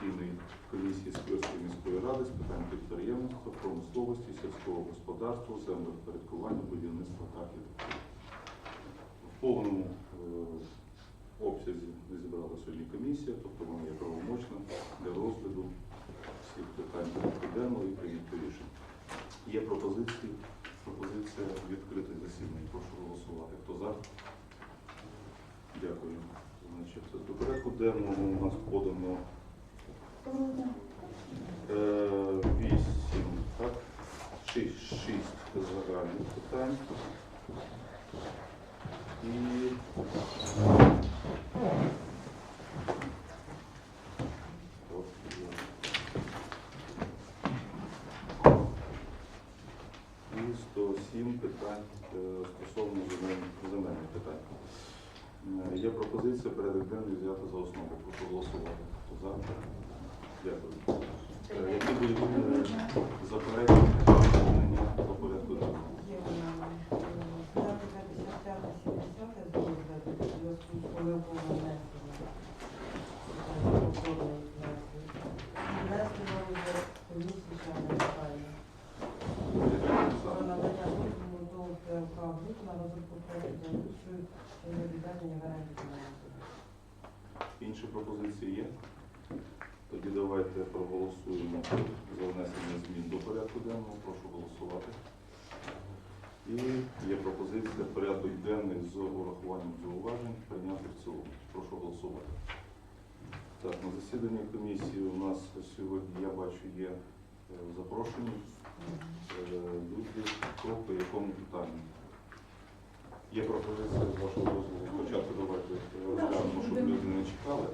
постійної комісії Сквирської міської ради з питань підприємництва, промисловості, сільського господарства, землевпорядкування, будівництва та архітектури. В повному е, обсязі зібрала сьогодні комісія, тобто вона є правомочна для розгляду всіх питань денного і прийняття рішень. Є пропозиції, пропозиція відкритих засідань. Прошу голосувати. Хто за? Дякую. Значить, до порядку денного у нас подано вісім, так? Шість, шість загальних питань. І І 107 питань е, стосовно земель- земельних питань. Е, Є пропозиція порядок денний взяти за основу. Прошу голосувати. Хто за? Дякую. Е, Які будуть заперечення до порядку денного? Є вона, дата 55 70 зв'язку з помилковим внесенням. Повторний внесення. Внести на розгляд комісії ще не питання. Про надання дозволу до ПЛК «Груп» на розробку проекту землеустрою щодо відведення в оренду землі. Інші пропозиції є? Тоді давайте проголосуємо за внесення змін до порядку денного. Прошу голосувати. І є пропозиція порядок денний з урахуванням зауважень прийняти в цілому. Прошу голосувати. Так, на засіданні комісії у нас сьогодні, я бачу, є е, запрошені е, люди. Хто по якому питанню? Є пропозиція вашого дозволу. Спочатку давайте розглянемо, щоб люди не чекали,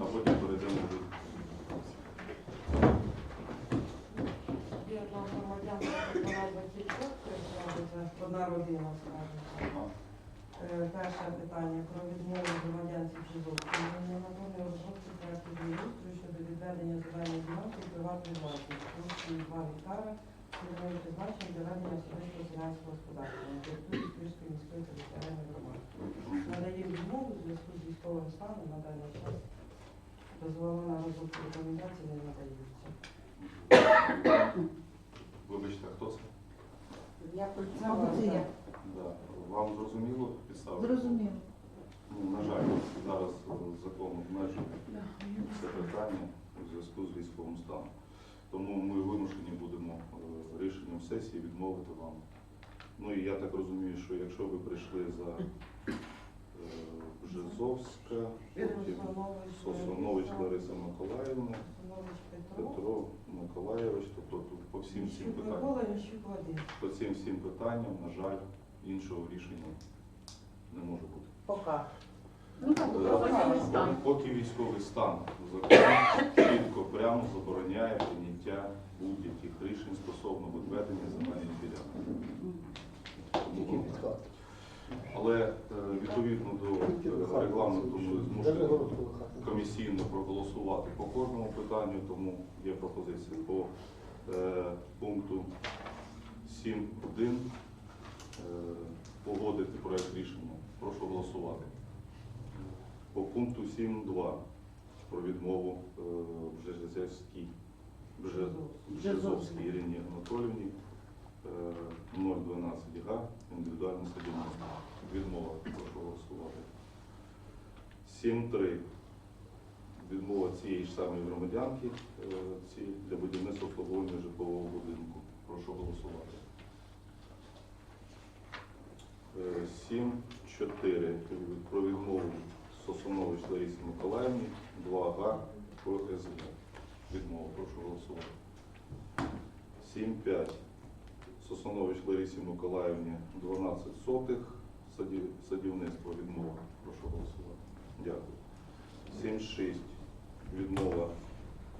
а потім перейдемо до одна родина, скажімо. Е, Перше питання про відмову громадянців Жидовської ненадовної розробки проекту землеустрою щодо відведення земельної ділянки приватної власності площею 2 гектара цільовим призначенням для ведення особистого селянського господарства на території Київської міської територіальної громади. Надаємо відмову у зв'язку з військовим станом на даний час. Дозволу на розробку рекомендацій не надаються. Вибачте, хто це? Я Мабуть, я. Да. Вам зрозуміло підстави? Зрозуміло. Ну, на жаль, зараз е, закон обмежує це питання у зв'язку з військовим станом. Тому ми вимушені будемо е, рішенням сесії відмовити вам. Ну і я так розумію, що якщо ви прийшли за е, Бжезовська, потім Сосонович Лариса Миколаївна, Петро. Миколаєвич, тобто тут по всім всім питанням. По цим всім питанням, на жаль, іншого рішення не може бути. Пока. Ну так, Е. Поки військовий стан закон чітко прямо забороняє прийняття будь-яких рішень стосовно відведення земельних ділянок. Але е, відповідно до е, регламенту ми змушені комісійно проголосувати по кожному питанню, тому є пропозиція по е, пункту 7.1 е, погодити проект рішення. Прошу голосувати. По пункту 7.2 про відмову Бжезовській Бже- Ірині Анатоліївні 012 га індивідуальне садівництво. Відмова. Прошу голосувати. 7.3 відмова цієї ж самої громадянки е, для будівництва обслуговування житлового будинку. Прошу голосувати. Е, 7.4 про відмову Сосонович Ларисі Миколаївні 2 га про СГ. Відмова, прошу голосувати. 7.5 Сосонович Ларисі Миколаївні 12 сотих садівництво відмова. Прошу голосувати. Дякую. 7.6 відмова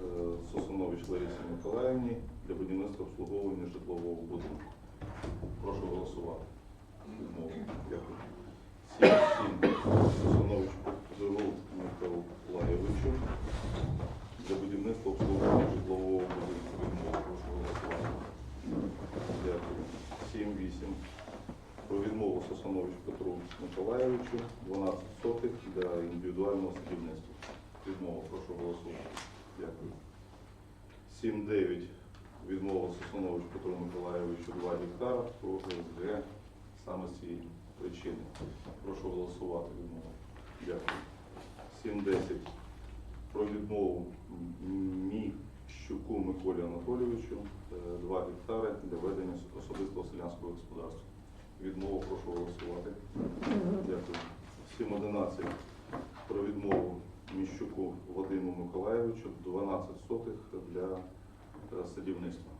е, Сосонович Ларисі Миколаївні для будівництва обслуговування житлового будинку. Прошу голосувати. Відмова. Дякую. 7.7 Сосонович Петру Миколаєвичу для будівництва обслуговування житлового будинку. Відмова. Прошу голосувати. Дякую. 7.8 Сосоновичу Петру Миколаєвичу 12 сотих для індивідуального садівництва. Відмова, прошу голосувати. Дякую. 7-9 відмова Сосонович Петру Миколаєвичу 2 гектара по ОСГ саме з цієї причини. Прошу голосувати відмову. Дякую. 7-10 про відмову Міщуку Миколі Анатолійовичу 2 гектари для ведення особистого селянського господарства. Відмову прошу голосувати. Дякую. 7.11 про відмову Міщуку Вадиму Миколаєвичу 12 сотих для е, садівництва.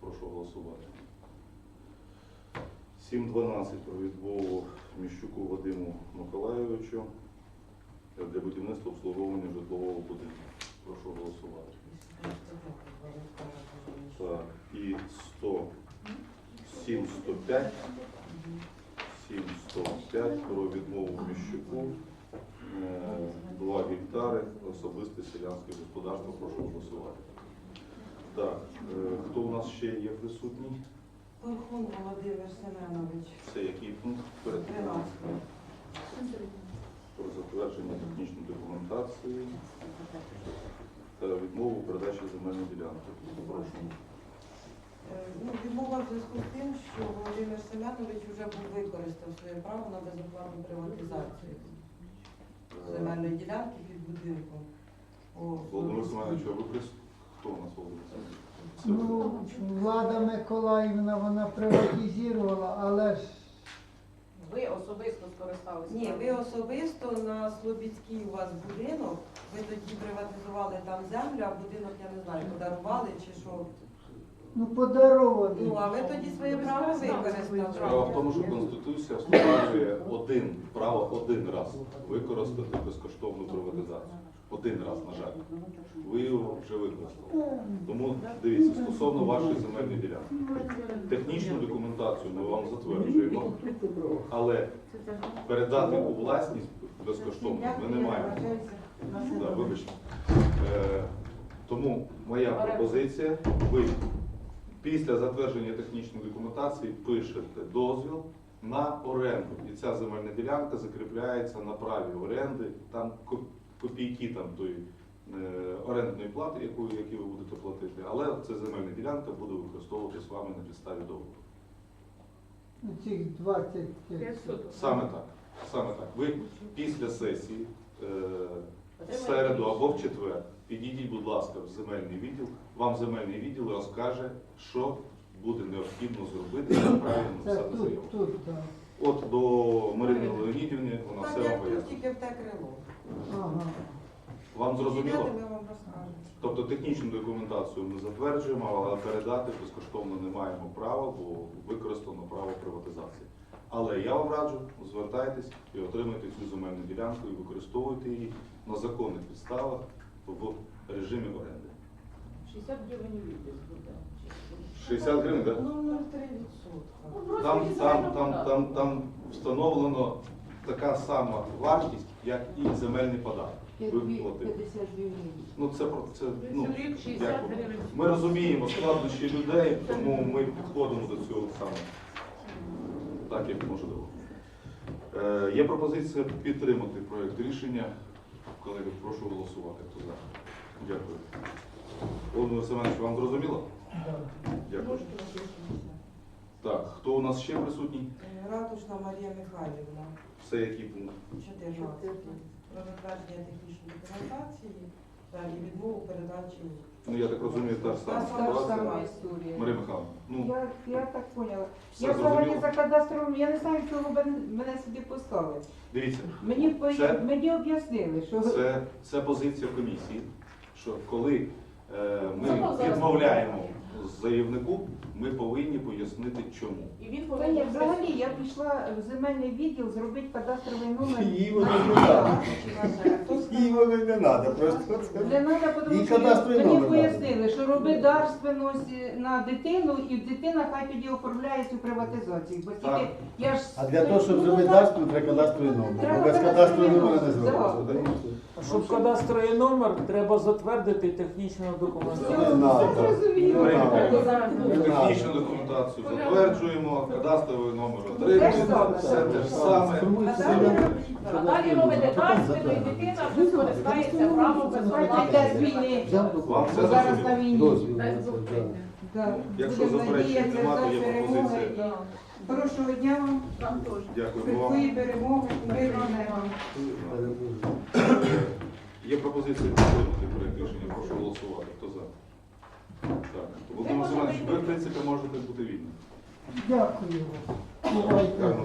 Прошу голосувати. 7.12 про відмову Міщуку Вадиму Миколаєвичу е, для будівництва обслуговування житлового будинку. Прошу голосувати. Так, і 100, 7, 105, 7, 105 про відмову Міщуку, 2 гектари, особисте селянське господарство, прошу голосувати. Так, е, хто у нас ще є присутній? Порхун Володимир Семенович. Це який пункт перед тим? 13. про затвердження технічної документації та відмову передачі земельної ділянки. Прошу. Е, Ну, відмова в зв'язку з тим, що Володимир Семенович вже був використав своє право на безоплатну приватизацію Е, земельної ділянки під будинком. Володимир Семенович, а ви прис... Хто у нас Володимир Семенович? Ну, Влада Миколаївна, вона приватизувала, але ж Ви особисто скористалися? Ні, ви особисто на Слобідській у вас будинок, ви тоді приватизували там землю, а будинок, я не знаю, подарували чи що. Ну подарований. Ну, а ви тоді своє право Справа використали. в тому, що Конституція встановлює один, право один раз використати безкоштовну приватизацію. Один раз, на жаль. Ви його вже використали. Тому дивіться, стосовно вашої земельної ділянки. Технічну документацію ми вам затверджуємо, але передати у власність безкоштовно ми не маємо. Да, вибачте. Е, Тому моя пропозиція, ви після затвердження технічної документації пишете дозвіл на оренду. І ця земельна ділянка закріпляється на праві оренди, там копійки там тої е, орендної плати, яку, які ви будете платити, але ця земельна ділянка буде використовуватись вами на підставі договору. Цих 20 Саме так. Саме так. Ви після сесії е, в середу або в четвер підійдіть, будь ласка, в земельний відділ. Вам земельний відділ розкаже, що буде необхідно зробити, як правильно Це написати заяву. тут, тут, так. От до Марини Леонідівни вона все вам пояснить. тільки в те крило. Ага. Вам зрозуміло? Ми вам розкажемо. Тобто технічну документацію ми затверджуємо, але передати безкоштовно не маємо права, бо використано право приватизації. Але я вам раджу, звертайтесь і отримайте цю земельну ділянку і використовуйте її на законних підставах в режимі оренди. 60 гривень буде. 60 гривень, так? Ну, 0,3 відсотка. Там, там, там, там, там встановлено така сама вартість, як і земельний податок. Ви. Ну це про це ну як ми розуміємо складнощі людей, тому ми підходимо до цього саме так, як можливо. Е, є пропозиція підтримати проєкт рішення. Колеги, прошу голосувати. Хто за? Дякую. Володимир Семенович, вам зрозуміло? Дякую. Так, хто у нас ще присутній? Е, Ратушна Марія Михайлівна, Все який пункт? 14. Про затвердження технічної документації та і відмову передачі. Ну я так розумію, та ж сама ситуація. Марія Михайловна, ну Я, я так поняла. все Я взагалі зрозуміло. за кадастровим, я не знаю, чого ви мене сюди послали. Дивіться, Мені, по- Це- мені об'яснили, що Це, це позиція комісії, що коли ми відмовляємо заявнику, ми повинні пояснити чому. І він повинен взагалі я пішла в земельний відділ зробити кадастровий номер. Їй воно не треба. Їй воно не треба, просто. Не треба, тому що мені пояснили, що роби дарственність на дитину, і дитина хай тоді оформляє цю приватизацію. Бо тільки я ж А для того, щоб Ну, зробити дарство, треба кадастровий номер. Бо без кадастрового номера не номер, зробиться. Щоб кадастровий номер, треба затвердити технічну Все, документацію. Марія Технічну документацію затверджуємо, кадастровий номер отримуємо, все те ж саме. А далі робите таспину, і дитина вже скористається правом війни. Вам все. Да. Якщо заперечень немає, то є пропозиція. Хорошого дня вам, Там теж. Дякую вам. перемоги, мирного неба. Є пропозиція підтримати проект рішення. Прошу голосувати. Хто за? Ви, в принципі, можете бути вільним. Дякую.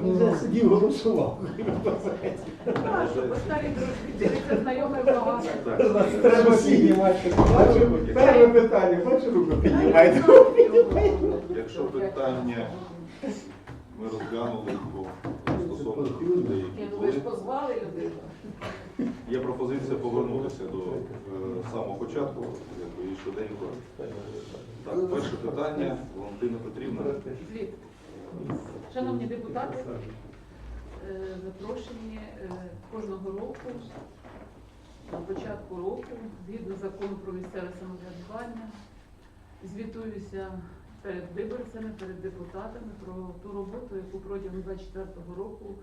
Вже сидів голосував. Що старій дружбі дивиться знайоме багато. Треба всі перше питання, бачу, руку піднімайте. Якщо питання ми розглянули по стосовно людей, ну ви ж позвали людину. є пропозиція повернутися до е, самого початку, швиденько. Так, перше питання, Валентина Петрівна. Шановні депутати, е, запрошені е, кожного року, на початку року, згідно закону про місцеве самоврядування, звітуюся перед виборцями, перед депутатами про ту роботу, яку протягом 2024 року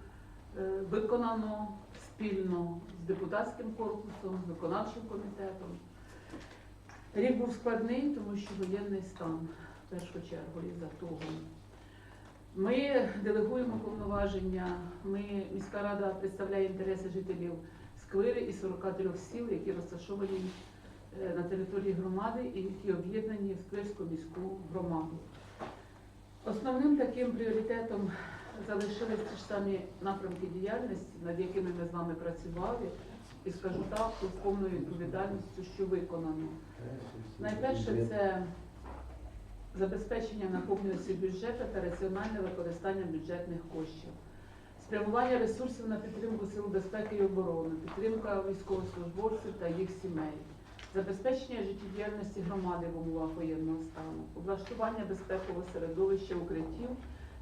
е, виконано спільно з депутатським корпусом, з виконавчим комітетом. Рік був складний, тому що воєнний стан в першу чергу із-за того. Ми делегуємо повноваження. Ми, міська рада представляє інтереси жителів Сквири і 43 сіл, які розташовані е, на території громади і які об'єднані в Сквирську міську громаду. Основним таким пріоритетом залишились ті ж самі напрямки діяльності, над якими ми з вами працювали, і скажу так, з повною відповідальністю, що виконано. Найперше це забезпечення наповнюваності бюджету та раціональне використання бюджетних коштів, спрямування ресурсів на підтримку сил безпеки і оборони, підтримка військовослужбовців та їх сімей, забезпечення життєдіяльності громади в умовах воєнного стану, облаштування безпекового середовища укриттів,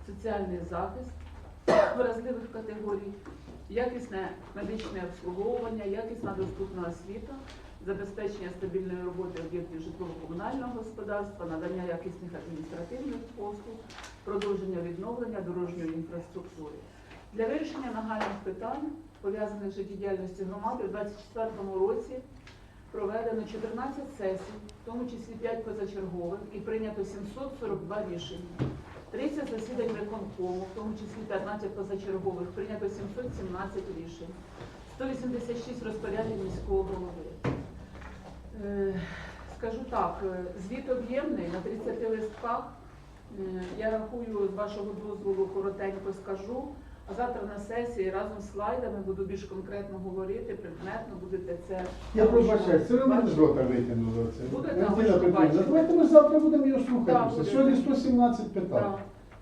соціальний захист вразливих категорій, якісне медичне обслуговування, якісна доступна освіта, забезпечення стабільної роботи об'єктів житлово-комунального господарства, надання якісних адміністративних послуг, продовження відновлення дорожньої інфраструктури. Для вирішення нагальних питань, пов'язаних з життєдіяльністю громади, у 2024 році проведено 14 сесій, в тому числі 5 позачергових, і прийнято 742 рішення. 30 засідань виконкому, в тому числі 15 позачергових, прийнято 717 рішень, 186 розпоряджень міського голови. Е, Скажу так, е, звіт об'ємний на 30 листках. Е, Я рахую, з вашого дозволу коротенько скажу. А завтра на сесії разом з слайдами буду більш конкретно говорити, предметно будете це. Я пробачаю, все одно з рота це. Буде там, давайте ми завтра будемо його слухати. Сьогодні 117 питань.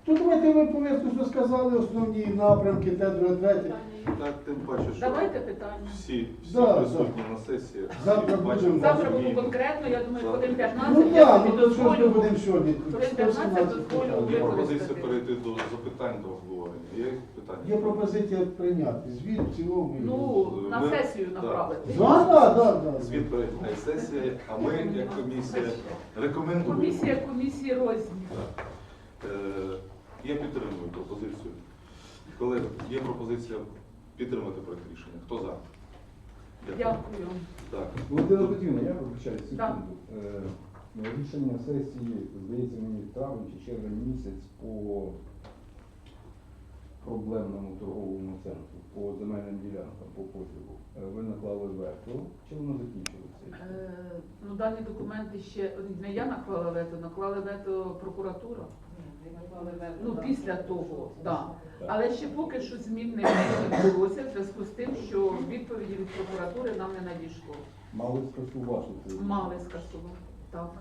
Так. То давайте ви поверху розказали основні напрямки, те, друге, третє. Так, тим паче, що Давайте питання. всі, всі Да, присутні на сесії. Завтра всі будемо. Завтра буду розуміємо. конкретно, я думаю, Завтра. хвилин 15 Ну я так, собі ну то що ж ми дозволю. будемо сьогодні? Хвилин 15 дозволю. Є пропозиція перейти до запитань до обговорення. Є питання? Є пропозиція прийняти звіт в цілому. Ну, на Ми- сесію так. направити. Да, да, да, да. Звіт перейде сесія, а ми, як комісія, рекомендуємо. Комісія комісії розні. Так. Е, Я підтримую пропозицію. Колеги, є пропозиція підтримати проект рішення. Хто за? Дякую. Так. Володимира Петрівна, я вибачаю секунду. Е, Рішення сесії, здається, мені травень чи червень місяць по проблемному торговому центру, по земельним ділянкам, по поділу. Е, Ви наклали вето, чи воно закінчилося? Е, Ну, дані документи ще не я наклала вето, наклала вето прокуратура. Ну, після того, так. Але ще поки що змін не відбулося в зв'язку з тим, що відповіді від прокуратури нам не надійшло. Мали скасувати? Мали скасувати. Так.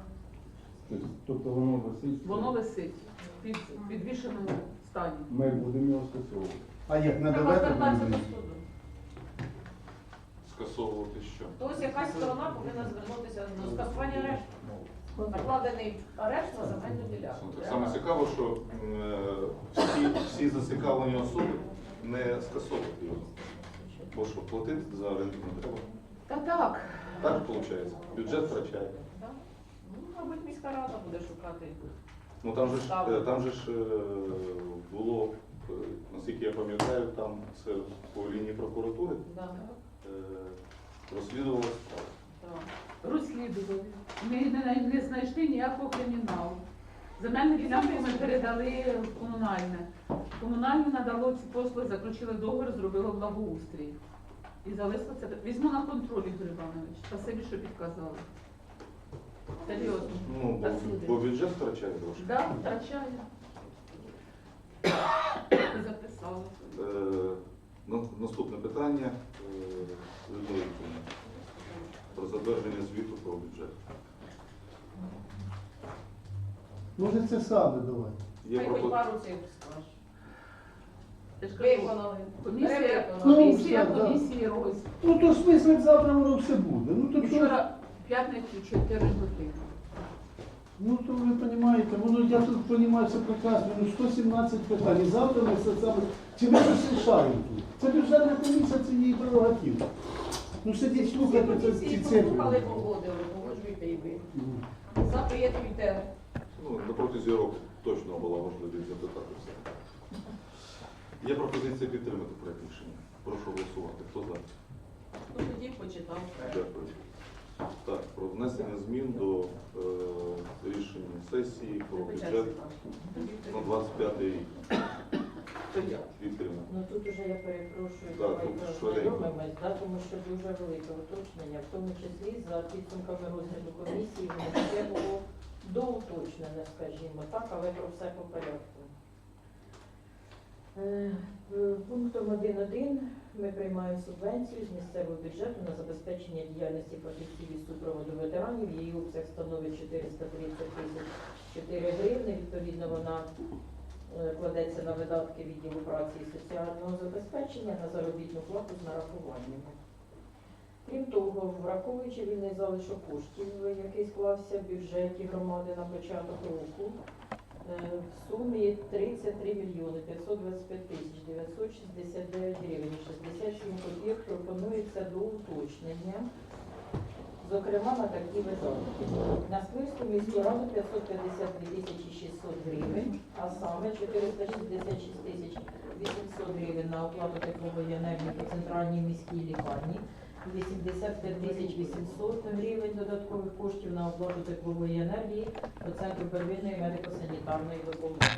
Тобто- Тобто воно висить? Воно висить під підвішеному стані. Ми будемо його скасовувати. А як не давати? Скасовувати що? Тобто якась сторона повинна звернутися до скасування арешту. Накладений арешт на земельну ділянку. Так само цікаво, що е, всі, всі зацікавлені особи не скасовують його. Бо що платити за оренду не треба. Та так. Так виходить. Бюджет втрачає. Ну, мабуть, міська рада буде шукати. Ну там же ж, е, там же ж е, було, е, наскільки я пам'ятаю, там це по лінії прокуратури Да. е, розслідувалося. Розслідували. Ми не, не знайшли ніякого криміналу. Земельну ділянку ми передали в комунальне. Комунальне надало ці послуги, заключили договір, зробило благоустрій. І залишило це. Візьму на контроль, Ігор Іванович. Спасибі, що підказали. Серйозно. Ну, бо, Так, бо бюджет втрачає трошки. Да, втрачає. Записала. Е, ну, наступне питання е, Людмила Вікторівна, про затвердження звіту про бюджет. Може це саме давай. Є, Хай хоч пропо- пару цифр скажеш. Я ж кажу, Виконали. комісія, Перевиконали. комісія, Ну, все, да. комісії роз. Ну то смисл завтра воно все буде. Ну то, Вчора в п'ятницю 4 години. ну, то ви розумієте, воно я тут розумію все прекрасно. Ну 117 питань. І завтра ми все саме. Чи ми щось рішаємо тут? Це бюджетна комісія, це її прерогатива. Ну сидіть слухайте це, ці цифри. погодили, погоджуйте і ви. Мгм. Запитуйте. Ну, на протязі року точно була можливість запитати все. Є пропозиція підтримати проект рішення. Прошу голосувати. Хто за? Ну тоді почитав. Дякую. Так, про внесення змін до е, рішення сесії про бюджет на 25 рік. Тут уже я перепрошую, Так, давайте тут швиденько. ознайомимось, да, тому що дуже велике уточнення, в тому числі за підсумками розгляду комісії, воно все було доуточнене, скажімо так, але про все по порядку. Е, е, Пунктом 1.1 ми приймаємо субвенцію з місцевого бюджету на забезпечення діяльності фахівців із супроводу ветеранів. Її обсяг становить 430 тисяч 4 гривни. Відповідно, вона кладеться на видатки відділу праці і соціального забезпечення на заробітну плату з нарахуваннями. Крім того, враховуючи вільний залишок коштів, який склався в бюджеті громади на початок року, е, в сумі 33 мільйони 525 тисяч 969 гривень і 67 копійок пропонується до уточнення, зокрема на такі видатки. На Сквирську міську раду 552 тисячі 600 гривень, а саме 466 тисяч 800 гривень на оплату теплової енергії по центральній міській лікарні, 85 тисяч 800 гривень додаткових коштів на оплату теплової енергії по центру первинної медико-санітарної допомоги.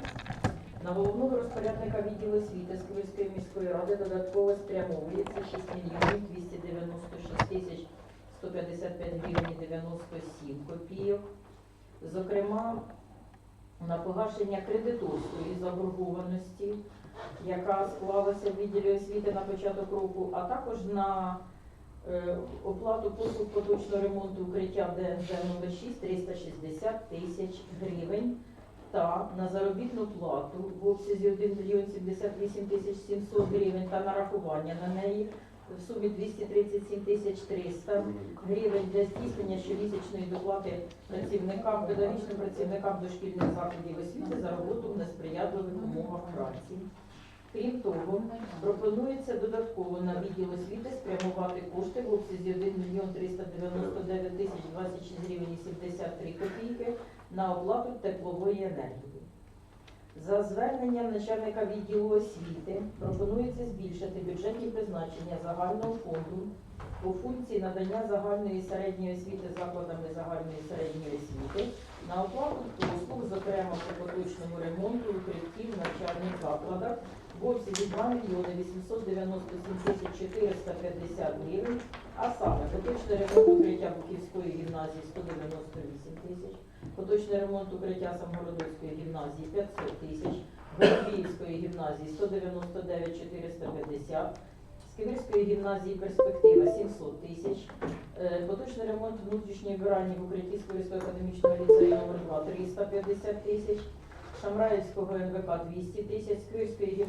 На головного розпорядника відділу освіти Сквирської міської ради додатково спрямовується 6 мільйонів 296 тисяч 155 гривень 97 копійок. Зокрема, на погашення кредиторської заборгованості, яка склалася в відділі освіти на початок року, а також на е, оплату послуг поточного ремонту укриття ДНЗ номер 6 360 тисяч гривень та на заробітну плату в обсязі 1 мільйон 78 тисяч 700 гривень та нарахування на неї в сумі 237 тисяч 300 гривень для здійснення щомісячної доплати працівникам, педагогічним працівникам дошкільних закладів освіти за роботу в несприятливих умовах праці. Крім того, пропонується додатково на відділ освіти спрямувати кошти в обсязі 1 мільйон 399 тисяч 26 гривень 73 копійки на оплату теплової енергії. За зверненням начальника відділу освіти пропонується збільшити бюджетні призначення загального фонду по функції надання загальної середньої освіти закладами загальної середньої освіти на оплату послуг, зокрема по поточному ремонту укриттів в навчальних закладах в обсязі 2 мільйони 897 тисяч 450 гривень, а саме поточний ремонт укриття Буківської гімназії 198 тисяч, поточний ремонт укриття Самгородоцької гімназії 500 тисяч, Голубіївської гімназії 199 450, Сквирської гімназії перспектива 700 тисяч, Е, поточний ремонт внутрішньої вбиральні в укритті Сквирського академічного ліцею номер 2 350 тисяч, Шамраївського НВК 200 тисяч, Сквирської гімназії